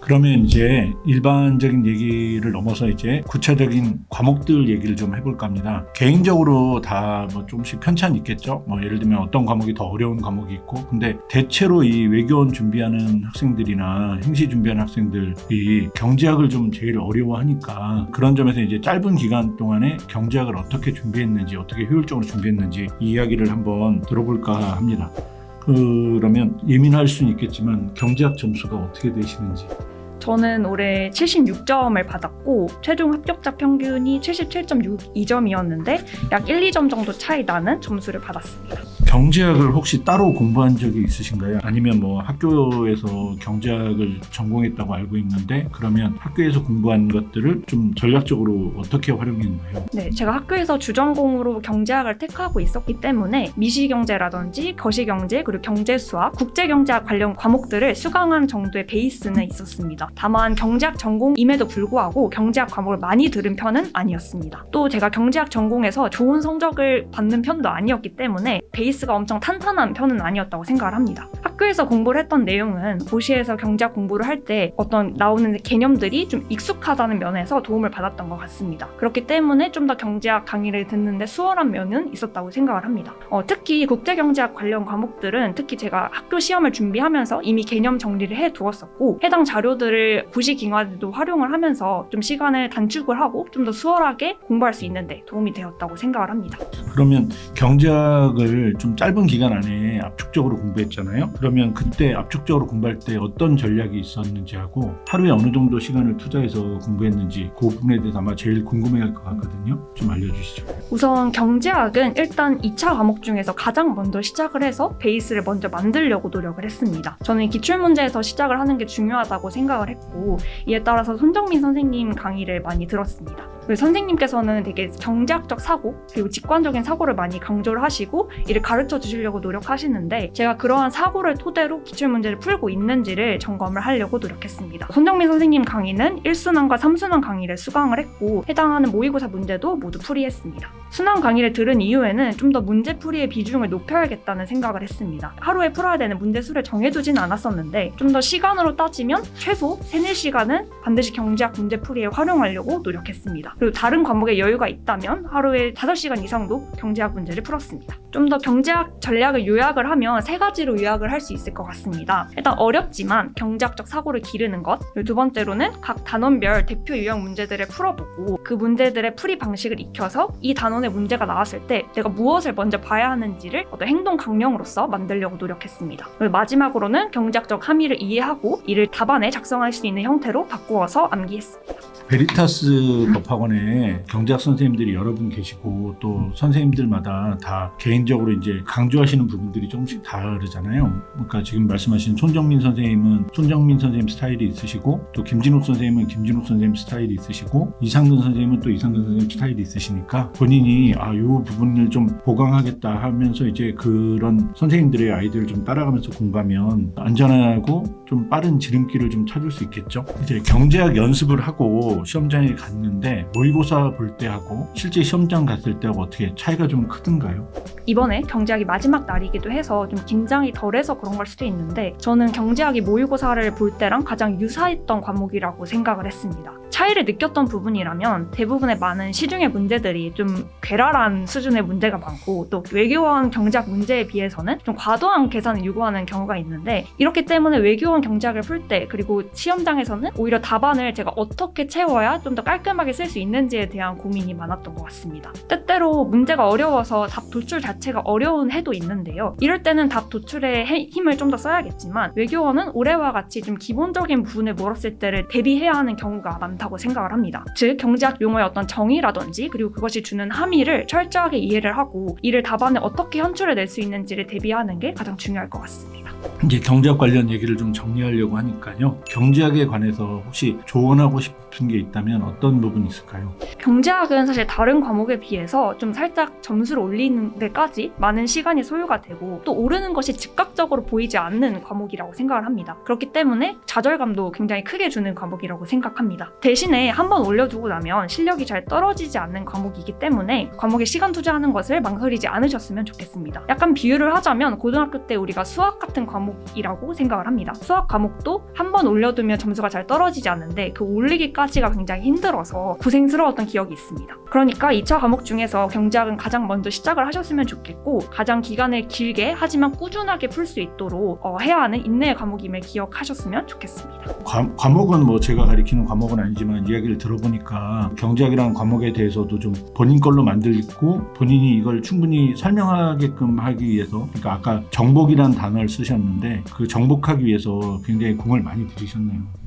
그러면 이제 일반적인 얘기를 넘어서 이제 구체적인 과목들 얘기를 좀 해볼까 합니다. 개인적으로 다 뭐 조금씩 편차는 있겠죠. 뭐 예를 들면 어떤 과목이 더 어려운 과목이 있고, 근데 대체로 이 외교원 준비하는 학생들이나 행시 준비하는 학생들이 경제학을 좀 제일 어려워하니까 그런 점에서 이제 짧은 기간 동안에 경제학을 어떻게 준비했는지, 어떻게 효율적으로 준비했는지 이 이야기를 한번 들어볼까 합니다. 그러면 예민할 수는 있겠지만 경제학 점수가 어떻게 되시는지 저는 올해 76점을 받았고 최종 합격자 평균이 77.62점이었는데 약 1, 2점 정도 차이 나는 점수를 받았습니다. 경제학을 혹시 따로 공부한 적이 있으신가요? 아니면 뭐 학교에서 경제학을 전공했다고 알고 있는데 그러면 학교에서 공부한 것들을 좀 전략적으로 어떻게 활용했나요? 네, 제가 학교에서 주전공으로 경제학을 택하고 있었기 때문에 미시경제라든지 거시경제 그리고 경제수학, 국제경제학 관련 과목들을 수강한 정도의 베이스는 있었습니다. 다만 경제학 전공임에도 불구하고 경제학 과목을 많이 들은 편은 아니었습니다. 또 제가 경제학 전공에서 좋은 성적을 받는 편도 아니었기 때문에 베이스 가 엄청 탄탄한 편은 아니었다고 생각을 합니다. 학교에서 공부를 했던 내용은 고시에서 경제학 공부를 할 때 어떤 나오는 개념들이 좀 익숙하다는 면에서 도움을 받았던 것 같습니다. 그렇기 때문에 좀 더 경제학 강의를 듣는데 수월한 면은 있었다고 생각을 합니다. 어, 특히 국제경제학 관련 과목들은 특히 제가 학교 시험을 준비하면서 이미 개념 정리를 해 두었었고 해당 자료들을 고시 기간에도 활용을 하면서 좀 시간을 단축을 하고 좀 더 수월하게 공부할 수 있는데 도움이 되었다고 생각을 합니다. 그러면 경제학을 좀 짧은 기간 안에 압축적으로 공부했잖아요. 그러면 그때 압축적으로 공부할 때 어떤 전략이 있었는지 하고 하루에 어느 정도 시간을 투자해서 공부했는지 그 부분에 대해서 아마 제일 궁금해할 것 같거든요. 좀 알려주시죠. 우선 경제학은 일단 2차 과목 중에서 가장 먼저 시작을 해서 베이스를 먼저 만들려고 노력을 했습니다. 저는 기출문제에서 시작을 하는 게 중요하다고 생각을 했고 이에 따라서 손정민 선생님 강의를 많이 들었습니다. 그리고 선생님께서는 되게 경제학적 사고 그리고 직관적인 사고를 많이 강조를 하시고 이를 가르쳐 주시려고 노력하시는데 제가 그러한 사고를 토대로 기출 문제를 풀고 있는지를 점검을 하려고 노력했습니다. 손정민 선생님 강의는 1순환과 3순환 강의를 수강을 했고 해당하는 모의고사 문제도 모두 풀이했습니다. 순환 강의를 들은 이후에는 좀 더 문제 풀이의 비중을 높여야겠다는 생각을 했습니다. 하루에 풀어야 되는 문제 수를 정해두진 않았었는데 좀 더 시간으로 따지면 최소 3, 4시간은 반드시 경제학 문제 풀이에 활용하려고 노력했습니다. 그리고 다른 과목에 여유가 있다면 하루에 5시간 이상도 경제학 문제를 풀었습니다. 좀 더 경제학 전략을 요약을 하면 세 가지로 요약을 할 수 있을 것 같습니다. 일단 어렵지만 경제학적 사고를 기르는 것. 두 번째로는 각 단원별 대표 유형 문제들을 풀어보고 그 문제들의 풀이 방식을 익혀서 이 단원의 문제가 나왔을 때 내가 무엇을 먼저 봐야 하는지를 어떤 행동 강령으로서 만들려고 노력했습니다. 그리고 마지막으로는 경제학적 함의를 이해하고 이를 답안에 작성할 수 있는 형태로 바꾸어서 암기했습니다. 베리타스 법학원 에 경제학 선생님들이 여러 분 계시고 또 선생님들마다 다 개인적으로 이제 강조하시는 부분들이 조금씩 다르잖아요. 그러니까 지금 말씀하신 손정민 선생님은 손정민 선생님 스타일이 있으시고 또 김진욱 선생님은 김진욱 선생님 스타일이 있으시고 이상근 선생님은 또 이상근 선생님 스타일이 있으시니까 본인이 아, 요 부분을 좀 보강하겠다 하면서 이제 그런 선생님들의 아이들을 좀 따라가면서 공부하면 안전하고 좀 빠른 지름길을 좀 찾을 수 있겠죠. 이제 경제학 연습을 하고 시험장에 갔는데 모의고사 볼 때하고 실제 시험장 갔을 때하고 어떻게 차이가 좀 크던가요? 이번에 경제학이 마지막 날이기도 해서 좀 긴장이 덜해서 그런 걸 수도 있는데 저는 경제학이 모의고사를 볼 때랑 가장 유사했던 과목이라고 생각을 했습니다. 차이를 느꼈던 부분이라면 대부분의 많은 시중의 문제들이 좀 괴랄한 수준의 문제가 많고 또 외교원 경제학 문제에 비해서는 좀 과도한 계산을 요구하는 경우가 있는데 이렇기 때문에 외교원 경제학을 풀 때 그리고 시험장에서는 오히려 답안을 제가 어떻게 채워야 좀 더 깔끔하게 쓸 수 있는지에 대한 고민이 많았던 것 같습니다. 때때로 문제가 어려워서 답 도출 자체가 어려운 해도 있는데요. 이럴 때는 답 도출에 해- 힘을 좀 더 써야겠지만 외교원은 올해와 같이 좀 기본적인 부분을 물었을 때를 대비해야 하는 경우가 많다고 생각을 합니다. 즉 경제학 용어의 어떤 정의라든지 그리고 그것이 주는 함의를 철저하게 이해를 하고 이를 답안에 어떻게 현출해 낼 수 있는지를 대비하는 게 가장 중요할 것 같습니다. 이제 경제학 관련 얘기를 좀 정리하려고 하니까요. 경제학에 관해서 혹시 조언하고 싶은 게 있다면 어떤 부분이 있을까요? 있을까요? 경제학은 사실 다른 과목에 비해서 좀 살짝 점수를 올리는 데까지 많은 시간이 소요가 되고 또 오르는 것이 즉각적으로 보이지 않는 과목이라고 생각을 합니다. 그렇기 때문에 좌절감도 굉장히 크게 주는 과목이라고 생각합니다. 대신에 한번 올려두고 나면 실력이 잘 떨어지지 않는 과목이기 때문에 과목에 시간 투자하는 것을 망설이지 않으셨으면 좋겠습니다. 약간 비유를 하자면 고등학교 때 우리가 수학 같은 과목이라고 생각을 합니다. 수학 과목도 한번 올려두면 점수가 잘 떨어지지 않는데 그 올리기까지가 굉장히 힘들어서 고생 스러웠던 기억이 있습니다. 그러니까 2차 과목 중에서 경제학은 가장 먼저 시작을 하셨으면 좋겠고 가장 기간을 길게 하지만 꾸준하게 풀 수 있도록 어, 해야 하는 인내의 과목임을 기억하셨으면 좋겠습니다. 과, 과목은 뭐 제가 가리키는 과목은 아니지만 이야기를 들어보니까 경제학이라는 과목에 대해서도 좀 본인 걸로 만들고 본인이 이걸 충분히 설명하게끔 하기 위해서 그러니까 아까 정복이라는 단어를 쓰셨는데 그 정복하기 위해서 굉장히 공을 많이 들이셨네요.